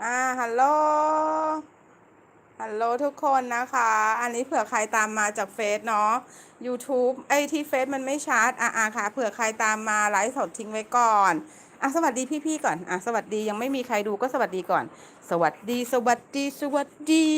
อ่าฮัลโหลฮัลโหลทุกคนนะคะ อันนี้เผื่อใครตามมาจากเฟซเนาะ YouTube ไอ้ที่เฟซมันไม่ชัดอะอะค่ะ เผื่อใครตามมาไลฟ์สดทิ้งไว้ก่อนอะสวัสดีพี่ๆก่อนอะสวัสดียังไม่มีใครดูก็สวัสดีก่อน สวัสดีสวัสดีสวัสดี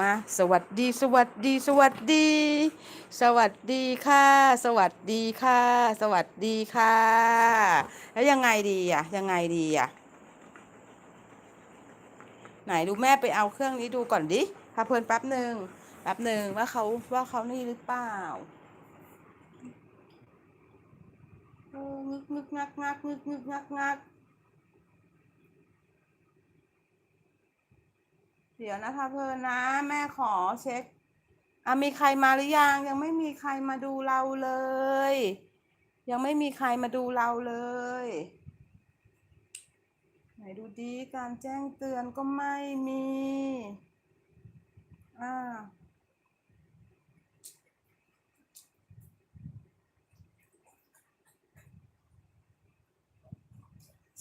มาสวัสดีสวัสดีสวัสดี สวัสดีค่ะ สวัสดีค่ะ สวัสดีค่ะ แล้วยังไงดีอะยังไงดีอะ ไหนดูแม่ไปเอาเครื่องนี้ดูก่อนดิพาเพลินแป๊บหนึ่งแป๊บหนึ่งว่าเขาว่าเขานี่หรือเปล่าโอ้งึกงึกงักงักงึกงึกงักงักเดี๋ยวนะพาเพลินนะ แม่ขอเช็คอะมีใครมาหรือยังยังไม่มีใครมาดูเราเลย ยังไม่มีใครมาดูเราเลย ไหนดูดีการแจ้งเตือนก็ไม่มี อ่า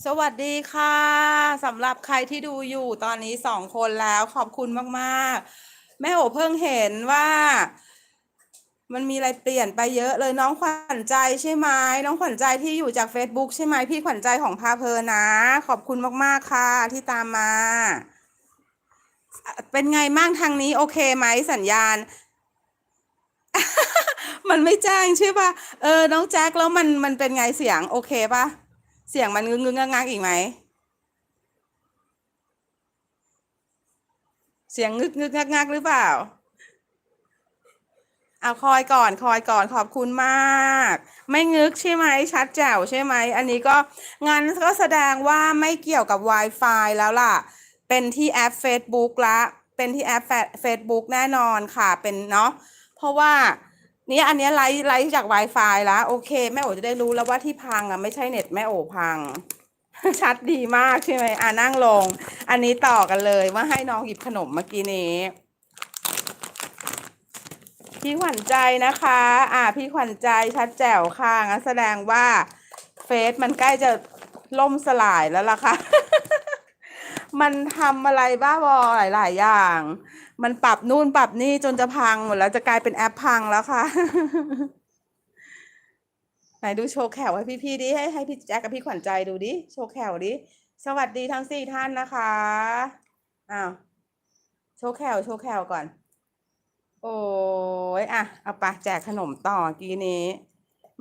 สวัสดีค่ะสำหรับใครที่ดูอยู่ตอนนี้สองคนแล้วขอบคุณมาก ๆ แม่โอเพิ่งเห็นว่า มันมีอะไรเปลี่ยนไปเยอะเลยน้องขวัญใจใช่ไหมน้องขวัญใจที่อยู่จาก Facebook ใช่ไหมพี่ขวัญใจของพาเพลินนะ ขอบคุณมากๆค่ะที่ตามมา เป็นไงบ้างทางนี้โอเคไหมสัญญาณ มันไม่แจ้งใช่ปะเออ น้องแจ็คแล้วมันมันเป็นไงเสียง โอเคปะเสียงมันงึงงึงงักงักอีกไหมเสียงงึกงึกงักงักหรือเปล่า เอาคอยก่อนคอยก่อนขอบคุณมาก ไม่งึกใช่ไหมชัดแจ๋วใช่ไหมอันนี้ก็งานก็แสดงว่าไม่เกี่ยวกับ Wi-Fi แล้วล่ะ เป็นที่แอป Facebook ละเป็นที่แอป Facebook แน่นอนค่ะเป็นเนาะเพราะว่านี่อันนี้ไลฟ์ไลฟ์จาก Wi-Fi แล้วโอเค แม่โอจะได้รู้แล้วว่าที่พังอะไม่ใช่เน็ตแม่โอพัง ชัดดีมากใช่ไหมอ่านั่งลง อันนี้ต่อกันเลยว่าให้น้องหยิบขนมเมื่อกี้นี้ พี่ขวัญใจนะคะ อ่า พี่ขวัญใจชัดแจ๋วค่ะงั้นแสดงว่าเฟซมันใกล้จะล่มสลายแล้วล่ะค่ะ มันทำอะไรบ้าบอหลาย ๆ อย่าง มันปรับนู่นปรับนี่จนจะพังหมดแล้วจะกลายเป็นแอปพังแล้วค่ะไหนดูโชว์แขวให้พี่ๆดิให้ให้พี่แจ๊คกับพี่ขวัญใจดูดิโชว์แขวดิสวัสดีทั้งสี่ท่านนะคะอ้าวโชว์แขวโชว์แขวก่อน โอ้ยอะ เอาไปแจกขนมต่อกี้นี้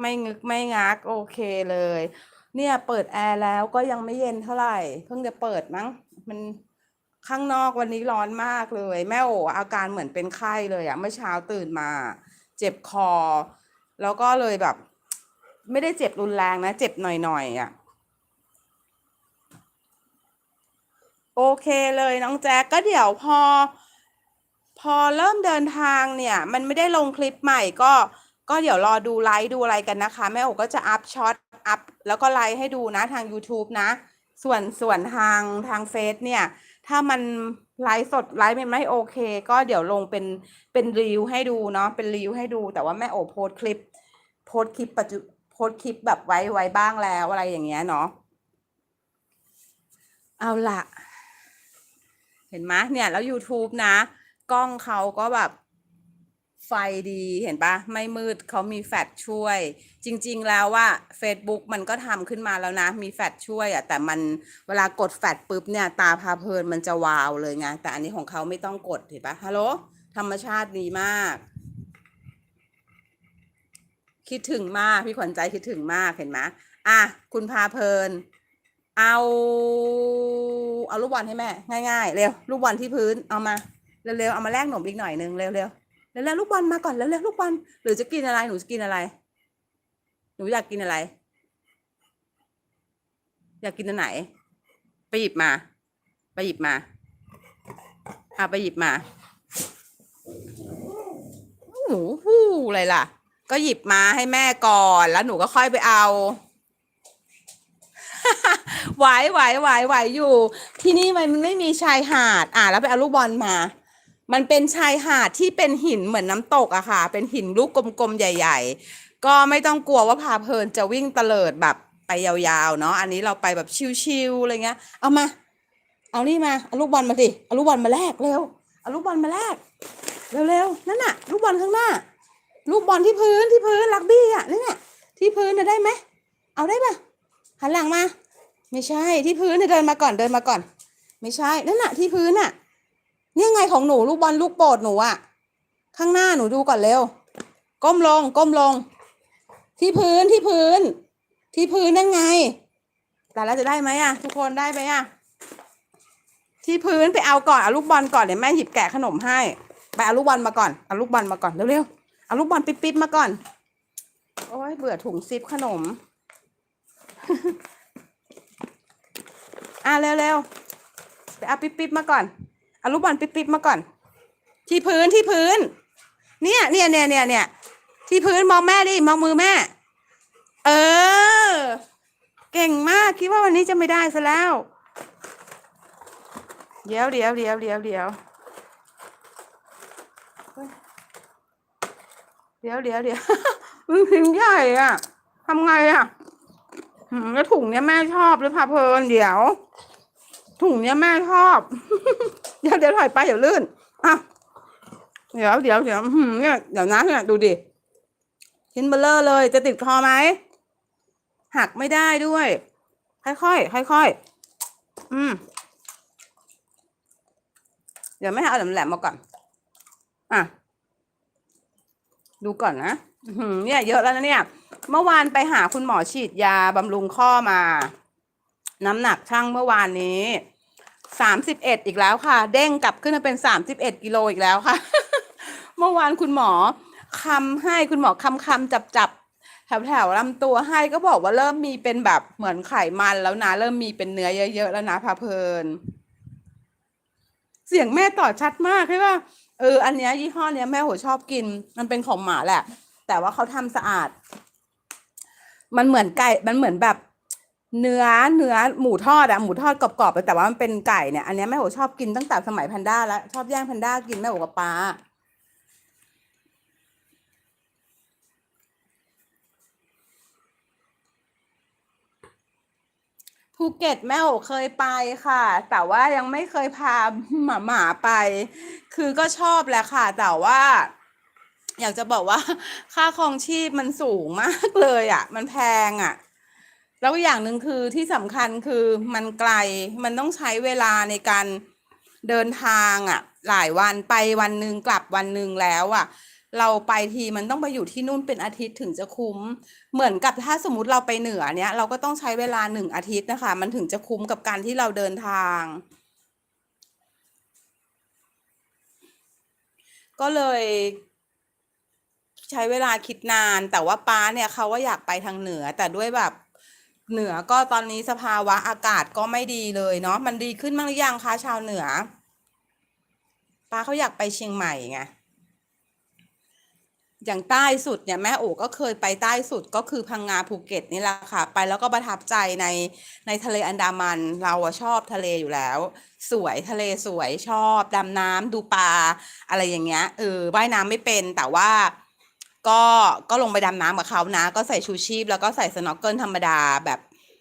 ไม่งึกไม่งัก โอเคเลย เนี่ยเปิดแอร์แล้วก็ยังไม่เย็นเท่าไหร่ เพิ่งจะเปิดมั้ง มันข้างนอกวันนี้ร้อนมากเลย แม่โออาการเหมือนเป็นไข้เลยอะเมื่อเช้าตื่นมา เจ็บคอ แล้วก็เลยแบบ ไม่ได้เจ็บรุนแรงนะ เจ็บหน่อยๆอะโอเคเลยน้องแจ๊กก็เดี๋ยวพอ พอเริ่มเดินทางเนี่ย มันไม่ได้ลงคลิปใหม่ก็ ก็เดี๋ยวรอดูไลฟ์ดูอะไรกันนะคะ แม่โอก็จะอัพช็อตอัพแล้วก็ไลฟ์ให้ดูนะทาง YouTube นะ ส่วนส่วนทางทางเฟซเนี่ย ถ้ามันไลฟ์สดไลฟ์มันไม่โอเค ก็เดี๋ยวลงเป็นเป็นรีวให้ดูเนาะเป็นรีวให้ดูแต่ว่าแม่โอโพสคลิป โพสคลิปปัจจุโพสคลิปแบบไว้ไว้บ้างแล้วอะไรอย่างเงี้ยเนาะเอาละเห็นไหมเนี่ยแล้ว YouTube นะ กล้องเขาก็แบบไฟดีเห็นปะไม่มืดเขามีแฟลชช่วย จริง ๆ แล้วว่า Facebook มันก็ทำขึ้นมาแล้วนะ มีแฟลชช่วยอะแต่มันเวลากดแฟลชปุ๊บเนี่ย ตาพาเพลินมันจะวาวเลยไงแต่อันนี้ของเขาไม่ต้องกดเห็นปะฮัลโหลธรรมชาติดีมาก คิดถึงมาก พี่ขวัญใจคิดถึงมากเห็นไหมอะคุณพาเพลิน เอา เอาลูกบอลให้แม่ ง่าย ๆ เร็วลูกบอลที่พื้นเอามา เร็วๆเอามาแลกหนมอีกหน่อยนึงเร็วๆเร็วๆลูกบอลมาก่อนเร็วๆลูกบอลหรือจะกินอะไรหนูจะกินอะไร หนูอยากกินอะไร อยากกินอันไหน ไปหยิบมา ไปหยิบมาเอาไปหยิบมาหนูหู้อะไรล่ะ ก็หยิบมาให้แม่ก่อนแล้วหนูก็ค่อยไปเอาไหวไหวไหวไหวอยู่ ที่นี่มันไม่มีชายหาด อะแล้วไปเอาลูกบอลมา มันเป็นชายหาดที่เป็นหินเหมือนน้ำตกอะค่ะ เป็นหินลูกกลมๆใหญ่ ๆ ก็ไม่ต้องกลัวว่าพาเพลินจะวิ่งเตลิดแบบไปยาวๆเนาะ อันนี้เราไปแบบชิวๆอะไรเงี้ย เอามา เอานี่มา เอาลูกบอลมาสิ เอาลูกบอลมาแลกเร็ว เอาลูกบอลมาแลกเร็วๆ นั่นน่ะ ลูกบอลข้างหน้า ลูกบอลที่พื้นที่พื้นลักบี้อะนั่นน่ะที่พื้นน่ะได้ไหม เอาได้ปะหันหลังมา ไม่ใช่ที่พื้นเนี่ยเดินมาก่อนเดินมาก่อน ไม่ใช่นั่นน่ะที่พื้นน่ะ เนี่ยไงของหนูลูกบอลลูกโปรดหนูอะข้างหน้าหนูดูก่อนเร็ว ก้มลง ก้มลง ที่พื้นที่พื้น ที่พื้นนั่นไง แต่แล้วจะได้ไหมอะทุกคนได้ไหมอะที่พื้นไปเอาก่อนเอาลูกบอลก่อนเดี๋ยวแม่หยิบแกะขนมให้ไปเอาลูกบอลมาก่อนเอาลูกบอลมาก่อนเร็วๆเอาลูกบอลปิ๊บๆมาก่อน โอ้ยเบื่อถุงซิปขนม อะเร็วๆไปเอาปิ๊บๆมาก่อน เอาลูกบอลปิ๊บๆมาก่อน ที่พื้นที่พื้น เนี่ยเนี่ยเนี่ยเนี่ยเนี่ยที่พื้นมองแม่ดิมองมือแม่ เออ เก่งมากคิดว่าวันนี้จะไม่ได้ซะแล้ว เดี๋ยวเดี๋ยวเดี๋ยวเดี๋ยวเดี๋ยวเดี๋ยวเดี๋ยวเดี๋ยวมันพิมพ์ใหญ่อะทำไงอะแล้วถุงเนี้ยแม่ชอบหรือพาเพลินเดี๋ยว ถุงเนี้ยแม่ชอบ เดี๋ยวเดี๋ยวถอยไปเดี๋ยวลื่นอะเดี๋ยวเดี๋ยวเดี๋ยวเนี่ยเดี๋ยวนะเนี่ยดูดิชิ้นเบลเลอร์เลย จะติดคอไหมหักไม่ได้ด้วย ค่อยๆค่อยๆอืม เดี๋ยวแม่เอาแหลมๆมมาก่อน อะ ดูก่อนนะเนี่ย เยอะแล้วนะเนี่ย เมื่อวานไปหาคุณหมอฉีดยาบำรุงข้อมา น้ำหนักช่างเมื่อวานนี้ สามสิบเอ็ดอีกแล้วค่ะ เด้งกลับขึ้นมาเป็นสามสิบเอ็ดกิโลอีกแล้วค่ะ เมื่อวานคุณหมอคำให้คุณหมอคำคำจับจับแถวแถวลำตัวให้ก็บอกว่าเริ่มมีเป็นแบบเหมือนไขมันแล้วนะ เริ่มมีเป็นเนื้อเยอะๆแล้วนะพาเพลิน เสียงแม่ต่อชัดมากใช่ป่ะเอออันเนี้ยยี่ห้อเนี้ยแม่โหชอบกิน มันเป็นของหมาแหละ แต่ว่าเขาทำสะอาด มันเหมือนไก่มันเหมือนแบบ เนื้อเนื้อหมูทอดอะหมูทอดกรอบๆแต่ว่ามันเป็นไก่เนี่ยอันนี้แม่โหชอบกินตั้งแต่สมัยแพนด้าแล้ว ชอบแย่งแพนด้ากินแม่โหกับป้าภูเก็ตแม่โอเคยไปค่ะ แต่ว่ายังไม่เคยพาหมาหมาไป คือก็ชอบแหละค่ะ แต่ว่า อยากจะบอกว่า ค่าครองชีพมันสูงมากเลยอะ มันแพงอะ แล้วอย่างหนึ่งคือที่สำคัญคือมันไกลมันต้องใช้เวลาในการเดินทางอะ หลายวันไปวันหนึ่งกลับวันหนึ่งแล้วอะ เราไปทีมันต้องไปอยู่ที่นู่นเป็นอาทิตย์ถึงจะคุ้ม เหมือนกับถ้าสมมติเราไปเหนือเนี้ยเราก็ต้องใช้เวลาหนึ่งอาทิตย์นะคะ มันถึงจะคุ้มกับการที่เราเดินทาง ก็เลยใช้เวลาคิดนานแต่ว่าป้าเนี่ยเขาว่าอยากไปทางเหนือแต่ด้วยแบบ เหนือก็ตอนนี้สภาวะอากาศก็ไม่ดีเลยเนาะมันดีขึ้นบ้างหรือยังคะชาวเหนือป้าเขาอยากไปเชียงใหม่ไงอย่างใต้สุดเนี่ยแม่โอ๋ก็เคยไปใต้สุดก็คือพังงาภูเก็ตนี่แหละค่ะ ไปแล้วก็ประทับใจในในทะเลอันดามันเราอะชอบทะเลอยู่แล้ว สวยทะเลสวยชอบดำน้ำดูปลาอะไรอย่างเงี้ยเออว่ายน้ำไม่เป็นแต่ว่า ก็ก็ลงไปดำน้ำกับเขานะ ก็ใส่ชูชีพ แล้วก็ใส่สน็อกเกิลธรรมดาแบบ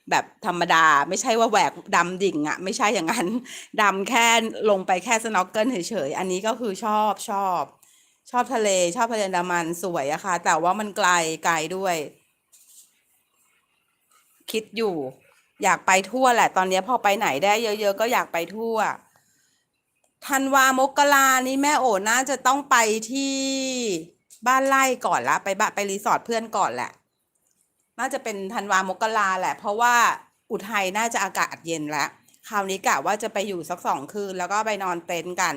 แบบธรรมดา ไม่ใช่ว่าแหวกดำดิ่งอะไม่ใช่อย่างนั้นดำแค่ลงไปแค่สน็อกเกิลเฉยๆอันนี้ก็คือชอบชอบ ชอบทะเลชอบทะเลอันดามันสวยอะค่ะ แต่ว่ามันไกลไกลด้วย คิดอยู่ อยากไปทั่วแหละ ตอนนี้พอไปไหนได้เยอะ ๆ ก็อยากไปทั่วธันวามกรานี้แม่โอ๋น่าจะต้องไปที่ บ้านไร่ก่อนละไปบ้านไปรีสอร์ทเพื่อนก่อนแหละ น่าจะเป็นธันวามกราแหละ เพราะว่าอุทัยน่าจะอากาศเย็นแล้ว คราวนี้กะว่าจะไปอยู่สักสองคืน แล้วก็ไปนอนเต็นท์กัน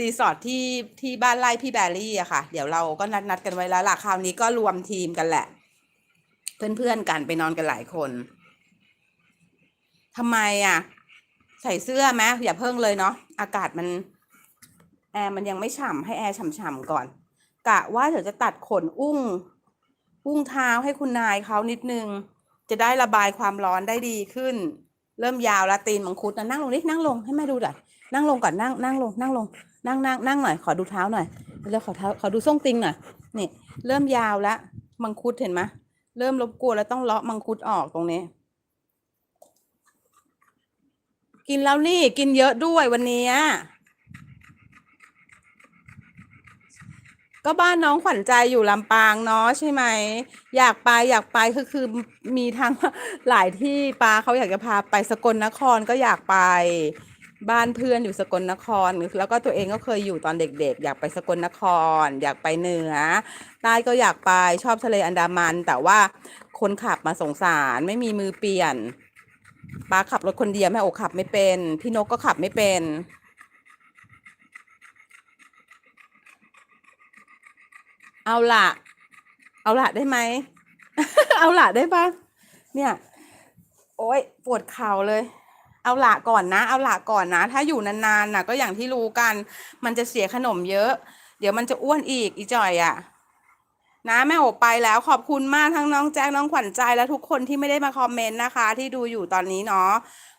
รีสอร์ทที่ที่บ้านไร่พี่แบรี่อะค่ะ เดี๋ยวเราก็นัดนัดกันไว้แล้วล่ะ คราวนี้ก็รวมทีมกันแหละ เพื่อนๆกันไปนอนกันหลายคนทำไมอะใส่เสื้อไหมอย่าเพิ่งเลยเนาะอากาศมัน แอร์มันยังไม่ฉ่ำให้แอร์ฉ่ำๆก่อน กะว่าเดี๋ยวจะตัดขนอุ้ง อุ้งเท้าให้คุณนายเขานิดนึง จะได้ระบายความร้อนได้ดีขึ้น เริ่มยาวล้วตีนมังคุดนะนั่งลงนิดนั่งลงให้แม่ดูหน่อยนั่งลงก่อนนั่งนั่งลงนั่งลงนั่งนั่งนั่งหน่อยขอดูเท้าหน่อยแล้วขอเท้าขอดูส้งติงหน่อยนี่เริ่มยาวล้วมังคุดเห็นไหมเริ่มรบกวนแล้วต้องเลาะมังคุดออกตรงนี้ กินแล้วนี่กินเยอะด้วยวันเนี้ย ก็บ้านน้องขวัญใจอยู่ลำปางเนาะใช่ไหม อยากไปอยากไปคือคือมีทั้งหลายที่ปาเขาอยากจะพาไปสกลนครก็อยากไป บ้านเพื่อนอยู่สกลนคร แล้วก็ตัวเองก็เคยอยู่ตอนเด็กๆ อยากไปสกลนคร อยากไปเหนือใต้ก็อยากไปชอบทะเลอันดามัน แต่ว่าคนขับมาสงสารไม่มีมือเปลี่ยนป้าขับรถคนเดียวแม่โอขับไม่เป็น พี่นกก็ขับไม่เป็น เอาละเอาละได้ไหม เอาละได้ปะเนี่ย โอ๊ยปวดเข่าเลย เอาละก่อนนะ เอาละก่อนนะ ถ้าอยู่นานๆนะก็อย่างที่รู้กัน มันจะเสียขนมเยอะ เดี๋ยวมันจะอ้วนอีกอีจ่อยอะ่ะ นะแม่โอไปแล้วขอบคุณมากทั้งน้องแจ้งน้องขวัญใจและทุกคนที่ไม่ได้มาคอมเมนต์นะคะ ที่ดูอยู่ตอนนี้เนาะ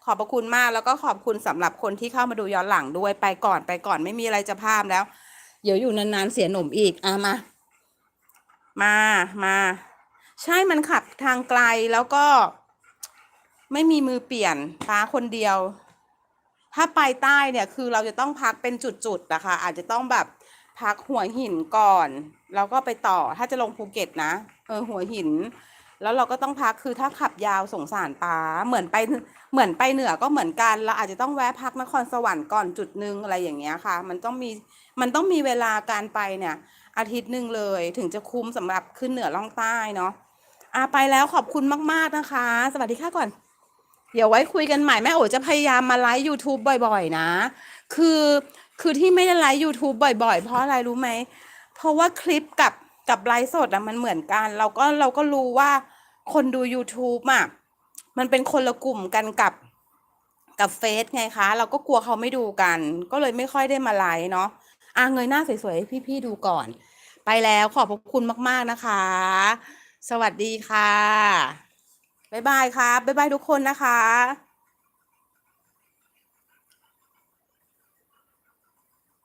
ขอบพระคุณมากแล้วก็ขอบคุณสำหรับคนที่เข้ามาดูย้อนหลังด้วยไปก่อนไปก่อนไม่มีอะไรจะพามแล้ว เดี๋ยวอยู่นานๆเสียหนมอีกอะมา มามา ใช่มันขับทางไกลแล้วก็ ไม่มีมือเปลี่ยนฟ้าคนเดียว ถ้าไปใต้เนี่ยคือเราจะต้องพักเป็นจุดๆนะคะ อาจจะต้องแบบพักหัวหินก่อน แล้วก็ไปต่อถ้าจะลงภูเก็ตนะ เออหัวหิน แล้วเราก็ต้องพักคือถ้าขับยาวสงสารป้าเหมือนไปเหมือนไปเหนือก็เหมือนกัน เราอาจจะต้องแวะพักนครสวรรค์ก่อนจุดหนึ่งอะไรอย่างเงี้ยค่ะ มันต้องมีมันต้องมีเวลาการไปเนี่ย อาทิตย์หนึ่งเลยถึงจะคุ้มสำหรับขึ้นเหนือล่องใต้เนาะอะไปแล้วขอบคุณมาก ๆนะคะ สวัสดีค่ะก่อน เดี๋ยวไว้คุยกันใหม่แม่โอ๋จะพยายามมาไลฟ์ YouTube บ่อยๆ นะ คือคือที่ไม่ได้ไลฟ์ YouTube บ่อยๆ เพราะอะไรรู้ไหม เพราะว่าคลิปกับกับไลฟ์สดอะมันเหมือนกัน เราก็เราก็รู้ว่า คนดู YouTube อะมันเป็นคนละกลุ่มกันกับกับเฟซไงคะ เราก็กลัวเขาไม่ดูกัน ก็เลยไม่ค่อยได้มาไลฟ์เนาะอะเงยหน้าสวยๆให้พี่ๆดูก่อน ไปแล้วขอบพระคุณมากๆนะคะ สวัสดีค่ะ บ๊ายบายครับบ๊ายบายทุกคนนะคะ